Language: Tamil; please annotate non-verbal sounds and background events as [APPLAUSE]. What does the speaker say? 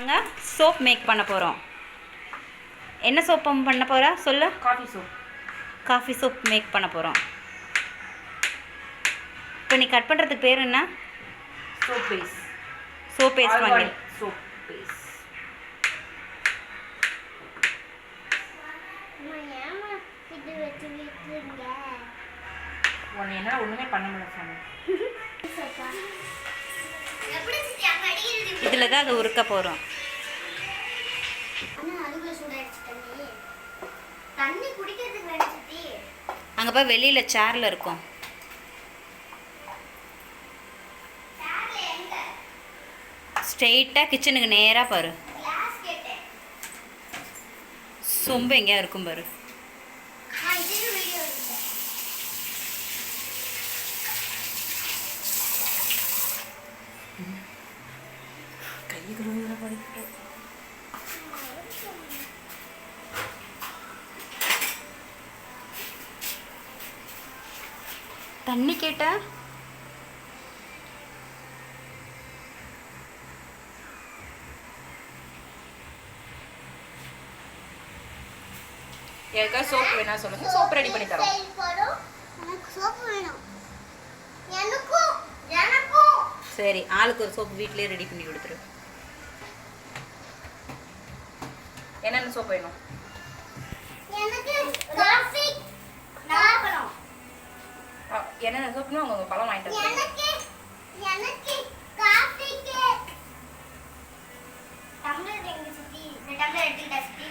நாங்கள் சோப் மேக் பண்ண போகிறோம் என்ன சோப் பண்ண போகிறா சொல்லு. Coffee soap coffee soap make பண்ண போகிறோம் இப்போ நீ கட் பண்ணுறதுக்கு பேர் என்ன? சோப் பேஸ் சோப் பேஸ்ட் வாங்கி சோப் பேஸ் என்னால் ஒன்றுமே பண்ண சோப்பா? [LAUGHS] இதில் தான் அதை உருக்க போகிறோம். அங்கே போய் வெளியில் சேரில் இருக்கும். ஸ்ட்ரெயிட்டாக கிச்சனுக்கு நேராக பாரு. சொம்பு எங்கேயா இருக்கும் பாரு. நான் இதுக்கு video எடுத்தேன். கை கழுவுற படிக்கிட்டு தண்ணி கேட்ட யாருக்கா சோப் வேணா சொல்லுங்க சோப் ரெடி பண்ணி தரோம் சரி. எனக்கு சோப்பு ஆளுக்கு ஒரு சோப்பு வீட்டிலேயே ரெடி பண்ணி கொடுத்துரு என்னென்ன சோப் வேணும். என்னென்ன சோப்னா அவங்க பழம் வாங்கிட்டு எனக்கு